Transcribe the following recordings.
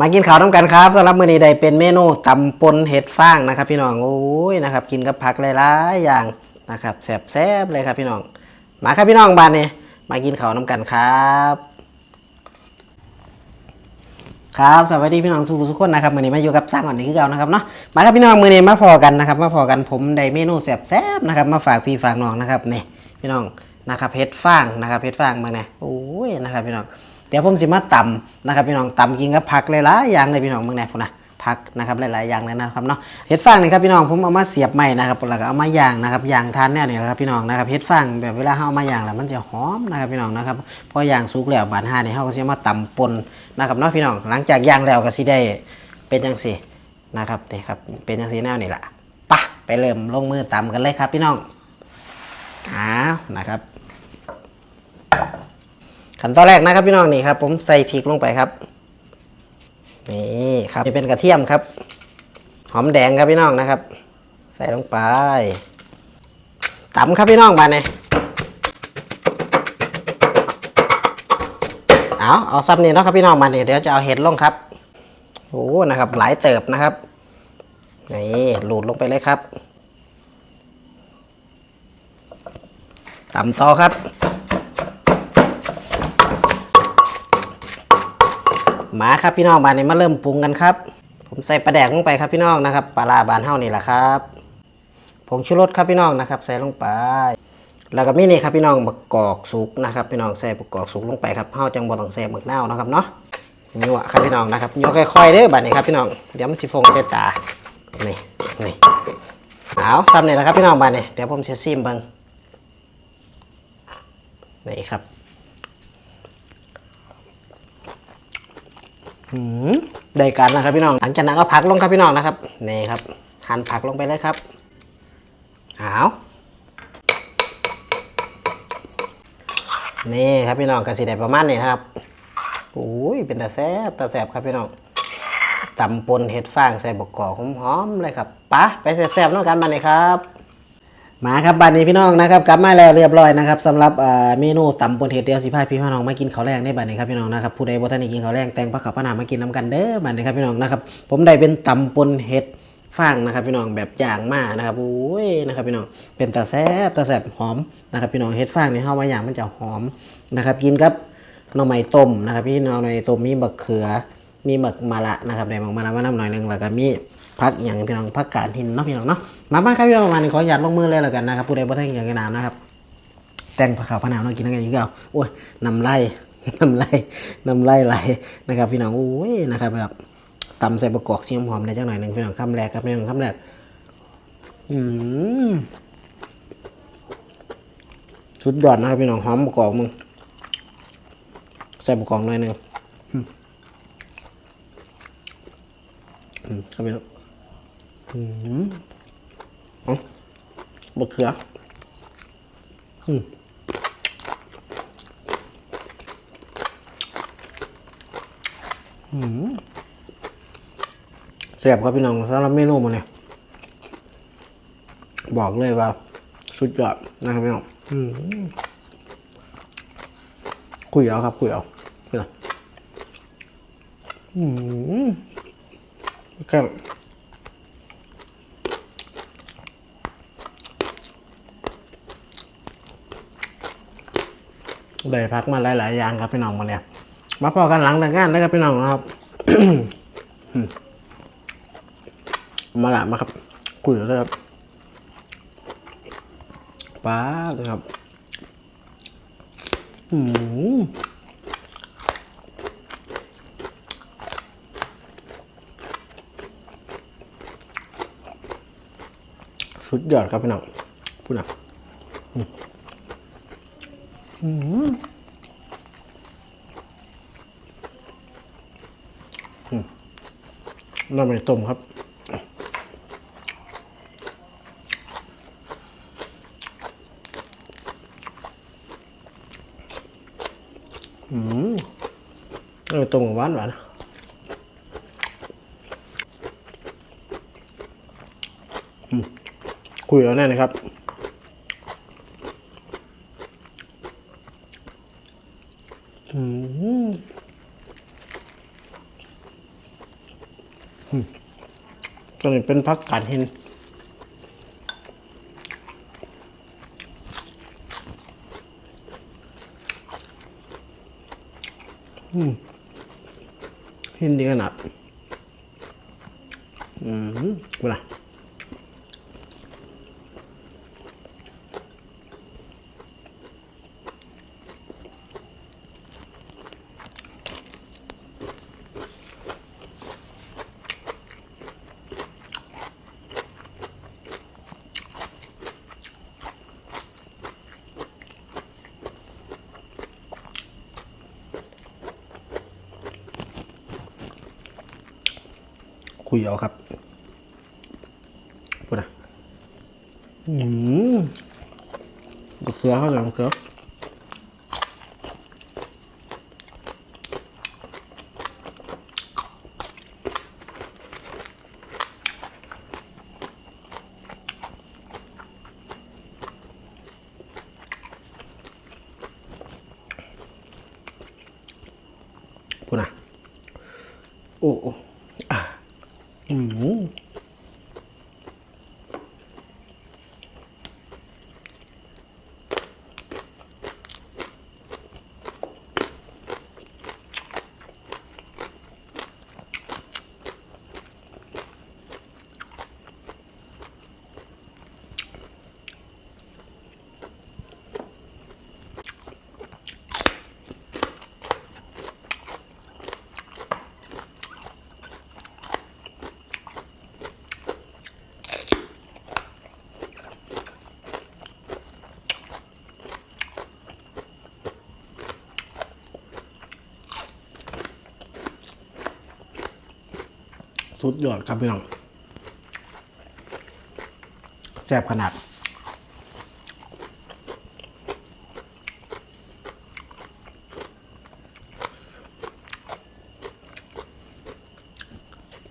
มากินข้าวน้ำกันครับสำหรับมื้อนี้ได้เป็นเมนูตำปนเห็ดฟางนะครับ พี่น้องโอ้ยนะครับ กินกับผักหลายๆอย่างนะครับแซ่บๆเลยครับพี่น้อง มาครับพี่น้องบ้านนี้มากินข้าวน้ำกันครับ ครับสวัสดีพี่น้องสุขสุขคนนะครับมื้อนี้มาอยู่กับสร้างอ่อนนี้คือเก่านะครับเนาะมาครับพี่น้องมื้อนี้มาพอกันนะครับ มาพอกันผมได้เมนูแซ่บๆนะครับ มาฝากพี่ฝากน้องนะครับนี่พี่น้องนะครับเห็ดฟางนะครับเห็ดฟางมาเนี่ยโอ้ยนะครับพี่น้อง เดี๋ยวผมสิมาตำนะครับพี่น้องตำกินกับผักหลายๆอย่างเลยพี่น้องเมืองไหนพุ่นนะผักนะครับหลายๆอย่างเลยนะครับเนาะเห็ดฟางนี่ครับพี่น้องผมเอามาเสียบใหม่นะครับแล้วก็เอามาย่างนะครับย่างทานแน่นี่ยนะครับพี่น้องนะครับเห็ดฟางแบบเวลาเรามาย่างแล้วมันจะหอมนะครับพี่น้องนะครับพอย่างสุกแล้วบานห้าเนี่ยเขาก็จะมาตำปนนะครับเนาะพี่น้องหลังจากย่างแล้วก็สิได้เป็นจังสี่นะครับนี่ครับเป็นจังสี่แนวนี่แหละปะไปเริ่มลงมือตำกันเลยครับพี่น้องอ้าวนะครับ ขั้นตอนแรกนะครับพี่น้องนี่ครับ ผมใส่พริกลงไปครับนี่ครับจะเป็นกระเทียมครับ หอมแดงครับพี่น้องนะครับ ใส่ลงไปตำครับพี่น้องมาเนี่ยเอาเอาซับนี่เนาะครับพี่น้องมาเนี่ยเดี๋ยวจะเอาเห็ดลงครับโอ้นะครับ หลายเติบนะครับนี่หลุดลงไปเลยครับตำต่อครับ มาครับพี่น้องบานนี้มาเริ่มปรุงกันครับ ผมใส่ปลาแดกลงไปครับพี่น้องนะครับปลาลาบานเฮานี่แหละครับผงชูรสครับพี่น้องนะครับ ใส่ลงไป แล้วก็มีนี่ครับพี่น้องบักกอกสุกนะครับ พี่น้องใส่บักกอกสุกลงไปครับเฮาจังบ่ต้องใส่หมึกเน่านะครับเนาะยั่วะครับพี่น้องนะครับยั่วค่อยๆเด้อบานนี้ครับพี่น้องเดี๋ยวมันสิฟงใส่ตานี่นี่เอาซ้ำนี่แหละครับพี่น้องบานนี้เดี๋ยวผมจะซิมเบิ่งนี่ครับ หืม ได้การนะครับพี่น้อง หลังจากนั้นเอาผักลงครับพี่น้องนะครับนี่ครับหั่นผักลงไปเลยครับเอานี่ครับพี่น้องกระสีได้ประมาณนี้นะครับโอ้ยเป็นตาแซบตาแซบครับพี่น้องตำปนเห็ดฟางใส่บกกอกหอมๆเลยครับปะไปแซบๆน้องกันมาเลยครับ มาครับบัดนี้พี่น้องนะครับกลับมาแล้วเรียบร้อยนะครับสำหรับเมนูตำปนเห็ดเดียวสิพาพี่พี่น้องมากินข้าวแรงในบัดนี้ครับพี่น้องนะครับผู้ใดบ่ทันได้กินข้าวแรงแตงผักขับปะนามากินน้ำกันเด้อบัดนี้ครับพี่น้องนะครับผมได้เป็นตำปนเห็ดฟางนะครับพี่น้องแบบอย่างมากนะครับโอ้ยนะครับพี่น้องเป็นตาแซบตาแซบหอมนะครับพี่น้องเห็ดฟางนี่เฮามาอย่างมันจะหอมนะครับกินกับหน่อไม้ต้มนะครับพี่น้องหน่อไม้ต้มมีบักเขือมีหมึกมาละนะครับได้หมึกมาละมาน้ำหน่อยนึงแล้วก็มี พักอย่างพี่น้องพักกาดหินเนาะพี่น้องเนาะมาบ้างครับพี่น้องประมาณนี้ขออนุญาตลงมือเลยแล้วกันนะครับผู้ใดบ่ทันอย่างกันน้ำนะครับแต่งผักขาวผนาวน้องกินแล้วกันอีกแล้วโอ้ยนำไหลน้ำไหลน้ำไหลไหลนะครับ พี่น้องโอ้ยนะครับแบบตำใส่ประกอบเชียมหอมได้จังหน่อยหนึ่งพี่น้องคำแรกครับพี่น้องคำแรกอืมสุดยอดนะครับพี่น้องหอมประกอบมึงใส่ประกอบหน่อยหนึ่งครับพี่น้อง อืมเอบะเขือ อืมอืมแซ่บครับพี่น้องสำหรับเมนูมันเนี่ยบอกเลยว่า สุดยอดนะครับพี่น้องอืมคุยเอาครับคุยเอาพี่น้องอืมค ได้พักมาหลายๆอย่างครับพี่น้องมาเนี่ยมาพอกันหลังแต่งงานนะครับพี่น้องนะครับมาละมาครับคุยเลยครับป้าเลยครับอืมสุดยอดครับพี่น้องพูดนะ น้ำมันต้มครับ อืมเออต้มหวานหวานคุยเอาแน่นะครับ ก็เลยเป็นพักกัดเห็นเห็นดีขนาด อืมเวลา ยเอาครับกูดนะอืมบักเสือเขาเลยบักเสือกูนะโอ้ อื สุดยอดครับพี่น้องแซ่บขนาด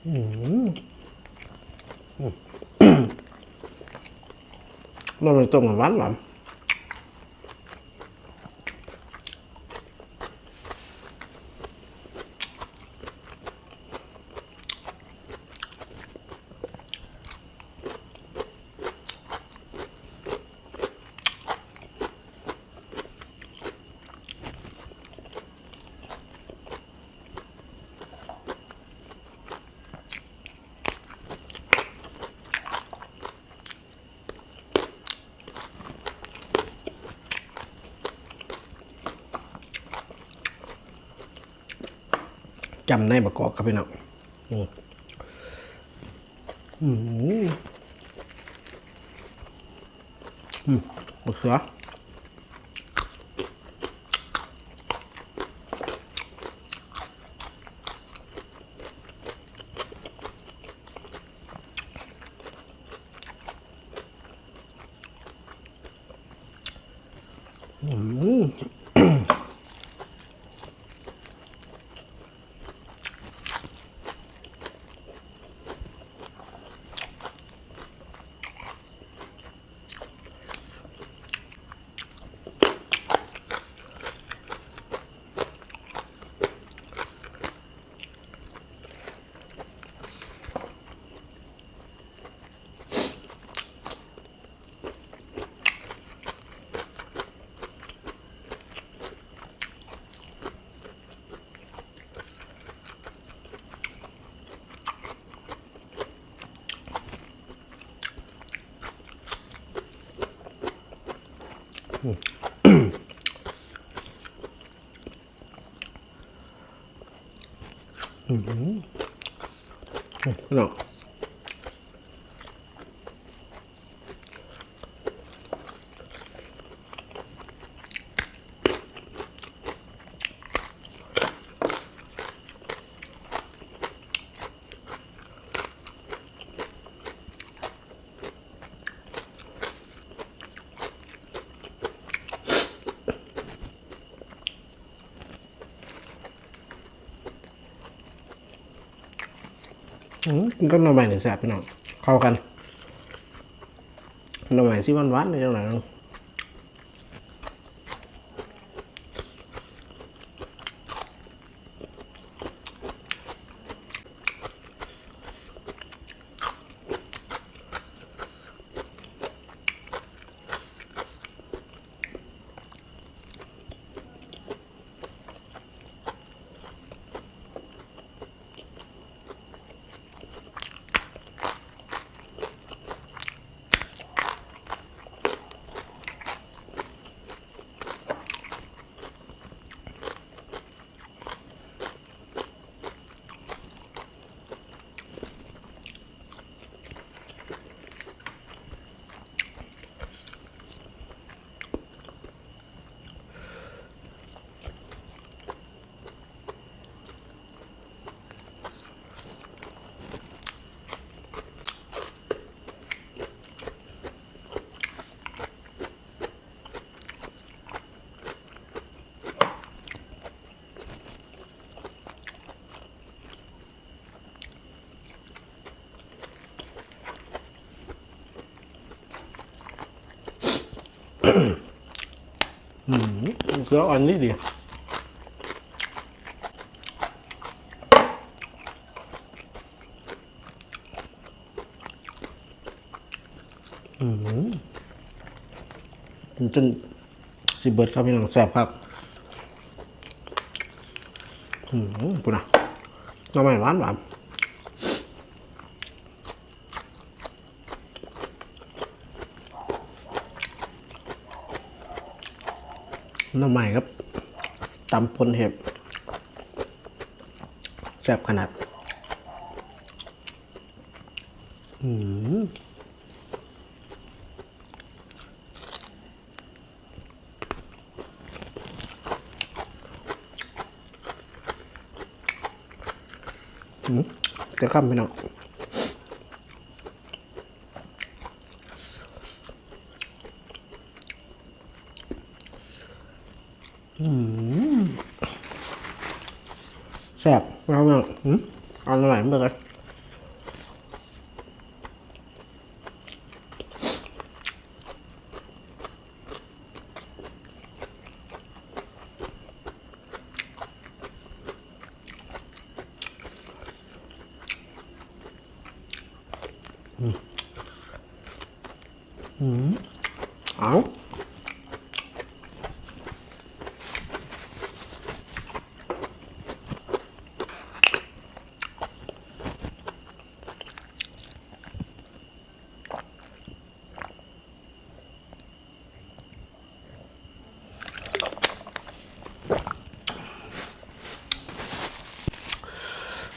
อืมอืมเราไปต้มกับหวานหวาน จำในประกอบครับพี่น้องอืมอืมอืมบักเสืออืม อืมพี่น้องอืม กินกับหน่อไม้เนี่ยแซ่บพี่น้องเข้ากันหน่อไม้สีหวานๆในจังหวะนึง เกลืออ่อนนิดเดียวอืมจนสิเบิดครับพี่น้องแซ่บครับ อืมปุ่นอะน้ำมันหวานหวาน น้ำมันครับตำปนเห็บแซ่บขนาดอืมจะข้ามพี่น้องอืม แซ่บเราเนาะอืมเอาหน่อยเมื่อกี้เอา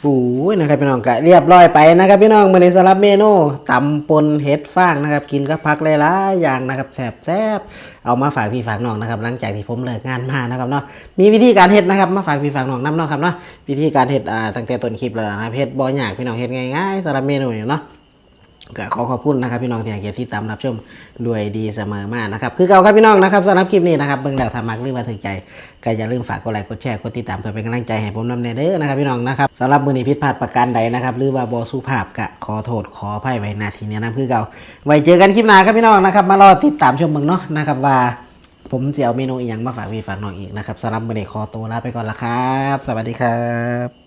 โอ้ยนะครับพี่น้องกะเรียบร้อยไปนะครับพี่น้องมาในสำหรับเมนูตำปนเห็ดฟางนะครับ กินกับพักหลายๆอย่างนะครับแซ่บแซบๆเอามาฝากพี่ฝากน้องนะครับ หลังจากที่ผมเลิกงานมานะครับเนาะมีวิธีการเห็ดนะครับ มาฝากพี่ฝากน้องน้ำเนาะครับเนาะวิธีการเห็ดอ่าตั้งแต่ต้นคลิปแล้วนะครับเห็ดบ่อยากพี่น้องเห็ดง่ายๆสำหรับเมนูนี้เนาะ ก็ขอขอบคุณนะครับพี่น้องที่ให้เกียรติที่ตามรับชมด้วยดีเสมอมานะครับคือเก่าครับพี่น้องนะครับสำหรับคลิปนี้นะครับเบิ่งแล้วถ้ามักหรือว่าถึงใจก็อย่าลืมฝากกดไลค์กดแชร์กดติดตามเพื่อเป็นกำลังใจให้ผมนำเนเด้อนะครับพี่น้องนะครับสำหรับมือนี้ผิดพลาดประการใดนะครับหรือว่าบอสุภาพก็ขอโทษขออภัยไว้นาทีนี้นะคือเก่าไว้เจอกันคลิปหน้าครับพี่น้องนะครับมารอติดตามชมเบิ่งเนาะนะครับว่าผมจะเอาเมนูอีกอย่างมาฝากพี่ฝากน้องอีกนะครับสำหรับมือนี้ขอตัวลาไปก่อนละครับ สวัสดีครับ